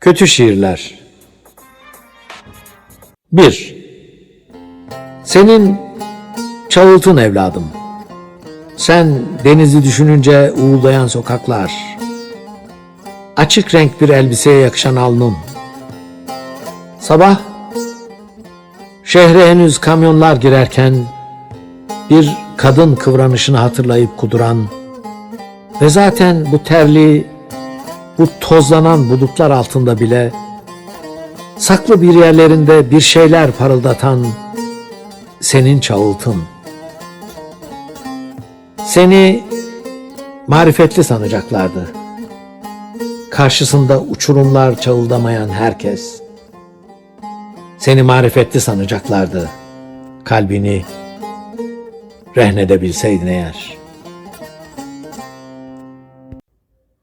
Kötü şiirler 1. Senin çağıltın evladım. Sen denizi düşününce uğuldayan sokaklar. Açık renk bir elbiseye yakışan alnın. Sabah şehre henüz kamyonlar girerken bir kadın kıvranışını hatırlayıp kuduran ve zaten bu terli, bu tozlanan bulutlar altında bile saklı bir yerlerinde bir şeyler parıldatan senin çağıltın. Seni marifetli sanacaklardı. Karşısında uçurumlar çağıldamayan herkes. Seni marifetli sanacaklardı. Kalbini rehnedebilseydin eğer.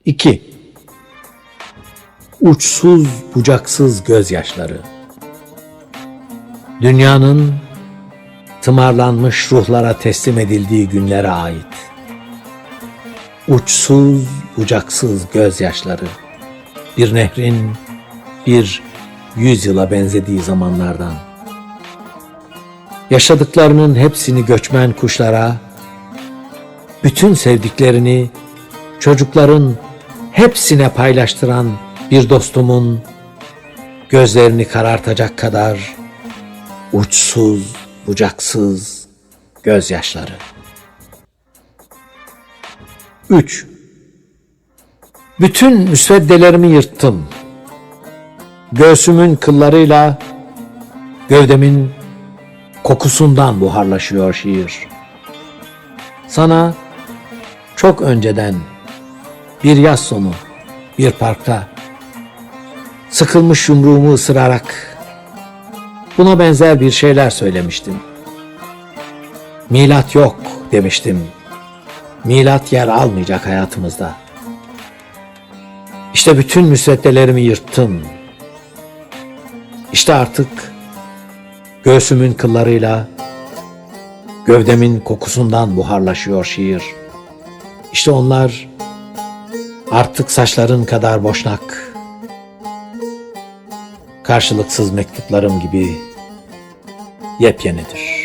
2. Uçsuz bucaksız gözyaşları. Dünyanın tımarlanmış ruhlara teslim edildiği günlere ait. Uçsuz bucaksız gözyaşları. Bir nehrin bir yüzyıla benzediği zamanlardan. Yaşadıklarının hepsini göçmen kuşlara, bütün sevdiklerini çocukların hepsine paylaştıran bir dostumun gözlerini karartacak kadar uçsuz, bucaksız gözyaşları. 3. Bütün müsveddelerimi yırttım. Göğsümün kıllarıyla gövdemin kokusundan buharlaşıyor şiir. Sana çok önceden bir yaz sonu bir parkta sıkılmış yumruğumu ısırarak buna benzer bir şeyler söylemiştim. Milat yok demiştim. Milat yer almayacak hayatımızda. İşte bütün müsveddelerimi yırttım. İşte artık göğsümün kıllarıyla gövdemin kokusundan buharlaşıyor şiir. İşte onlar artık saçların kadar boşnak. Karşılıksız mektuplarım gibi yepyenidir.